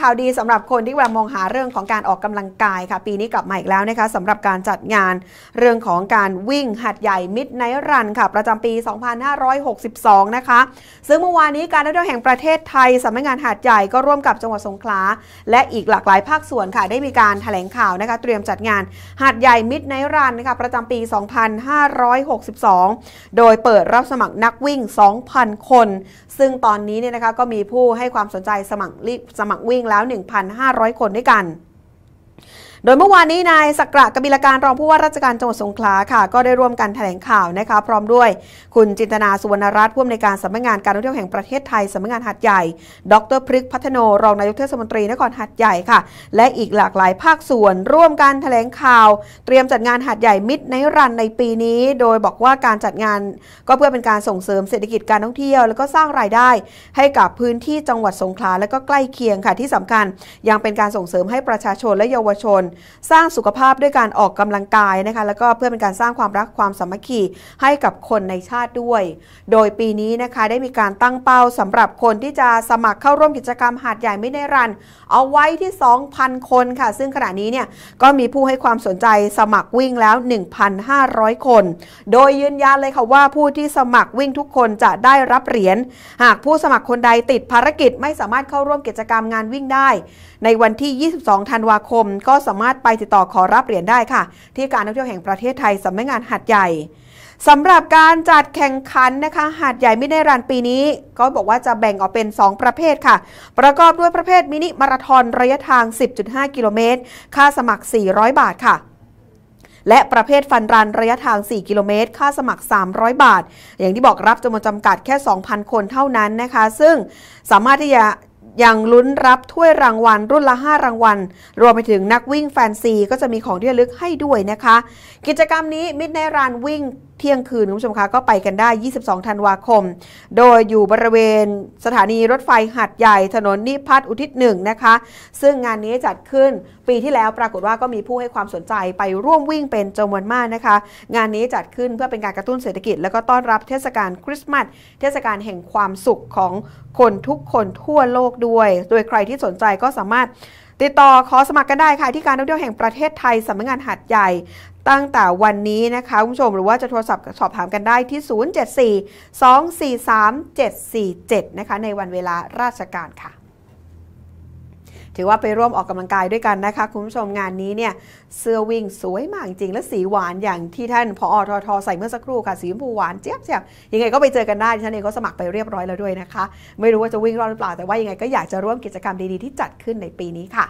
ข่าวดีสำหรับคนที่กำลังมองหาเรื่องของการออกกำลังกายค่ะ ปีนี้กลับมาอีกแล้วนะคะสำหรับการจัดงานเรื่องของการวิ่งหัดใหญ่มิดไนรันค่ะ ประจำปี 2562 นะคะ ซึ่งเมื่อวานนี้การท่องเที่ยวแห่งประเทศไทยสำนักงานหัดใหญ่ก็ร่วมกับจังหวัดสงขลา และอีกหลากหลายภาคส่วนค่ะ ได้มีการแถลงข่าวนะคะ เตรียมจัดงานหัดใหญ่มิดไนรันนะคะประจำปี 2562 โดยเปิดรับสมัครนักวิ่ง 2,000 คน ซึ่งตอนนี้เนี่ยนะคะก็มีผู้ให้ความสนใจสมัครสมัครวิ่งแล้ว 1,500 คนด้วยกัน โดยเมื่อวานนี้นายสักระกบิลการรองผู้ว่าราชการจังหวัดสงขลาค่ะ ก็ได้ร่วมกันแถลงข่าวนะคะ พร้อมด้วย คุณจินตนาสุวรรณรัตน์ผู้อำนวยการสำนักงานการท่องเที่ยวแห่งประเทศไทยสำนักงานหัดใหญ่ ดรพฤกษ์พัฒโนรองนายกเทศมนตรีนครหัดใหญ่ค่ะ และอีกหลากหลายภาคส่วน ร่วมกันแถลงข่าว เตรียมจัดงานหัดใหญ่มิดในรันในปีนี้ โดยบอกว่าการจัดงาน ก็เพื่อเป็นการส่งเสริมเศรษฐกิจการท่องเที่ยว แล้วก็สร้างรายได้ ให้กับพื้นที่จังหวัดสงขลาและก็ใกล้เคียงค่ะที่สำคัญ ยังเป็นการส่งเสริมให้ประชาชนและเยาวชนสร้างสุขภาพด้วยการออกกำลังกายนะคะแล้วก็เพื่อเป็นการสร้างความรักความสามัคคีให้กับคนในชาติด้วย โดยปีนี้นะคะได้มีการตั้งเป้าสำหรับคนที่จะสมัครเข้าร่วมกิจกรรมหาดใหญ่ไม่ได้รัน เอาไว้ที่ 2,000 คนค่ะ ซึ่งขณะนี้เนี่ยก็มีผู้ให้ความสนใจสมัครวิ่งแล้ว 1,500 คน โดยยืนยันเลยค่ะว่าผู้ที่สมัครวิ่งทุกคนจะได้รับเหรียญหากผู้สมัครคนใดติดภารกิจไม่สามารถเข้าร่วมกิจกรรมงานวิ่งได้ ในวันที่ 22 ธันวาคมก็สามารถไปติดต่อขอรับเหรียญได้ค่ะ ที่การท่องเที่ยวแห่งประเทศไทยสำนักงานหัดใหญ่สำหรับการจัดแข่งขันนะคะ หาดใหญ่มินิรันปีนี้ ก็บอกว่าจะแบ่งออกเป็น 2 ประเภทค่ะ ประกอบด้วยประเภทมินิมาราทอนระยะทาง 10.5 กิโลเมตร ค่าสมัคร 400 บาทค่ะ และประเภทฟันรันระยะทาง 4 กิโลเมตร ค่าสมัคร 300 บาท อย่างที่บอกรับจำนวนจำกัดแค่ 2,000 คนเท่านั้นนะคะ ซึ่งสามารถที่จะ ยังลุ้นรับถ้วยรางวัลรุ่นละ 5 รางวัล รวมไปถึงนักวิ่งแฟนซี ก็จะมีของที่ระลึกให้ด้วยนะคะ กิจกรรมนี้มิดในรานวิ่ง เที่ยงคืนคุณผู้ชมคะก็ไปกันได้ 22 ธันวาคม โดยอยู่บริเวณสถานีรถไฟหัดใหญ่ถนนนิพัฒน์อุทิศหนึ่งนะคะ ซึ่งงานนี้จัดขึ้นปีที่แล้วปรากฏว่าก็มีผู้ให้ความสนใจไปร่วมวิ่งเป็นจำนวนมากนะคะ งานนี้จัดขึ้นเพื่อเป็นการกระตุ้นเศรษฐกิจ แล้วก็ต้อนรับเทศกาลคริสต์มาสเทศกาลแห่งความสุขของคนทุกคนทั่วโลกด้วย โดยใครที่สนใจก็สามารถติดต่อขอสมัครกันได้ค่ะ ที่การท่องเที่ยวแห่งประเทศไทยสำนักงานหัดใหญ่ ตั้งแต่วันนี้นะคะคุณผู้ชมหรือว่าจะโทรศัพท์สอบถามกันได้ที่ 074 243 747 นะคะในวันเวลาราชการค่ะ ถือว่าไปร่วมออกกำลังกายด้วยกันนะคะ คุณผู้ชมงานนี้เนี่ยเสื้อวิ่งสวยมากจริงและสีหวานอย่างที่ท่านพออททใส่เมื่อสักครู่ค่ะสีชมพูหวานเจี๊ยบเจี๊ยบยังไงก็ไปเจอกันได้ฉันเองก็สมัครไปเรียบร้อยแล้วด้วยนะคะ ไม่รู้ว่าจะวิ่งรอดหรือเปล่าแต่ว่ายังไงก็อยากจะร่วมกิจกรรมดีๆที่จัดขึ้นในปีนี้ค่ะ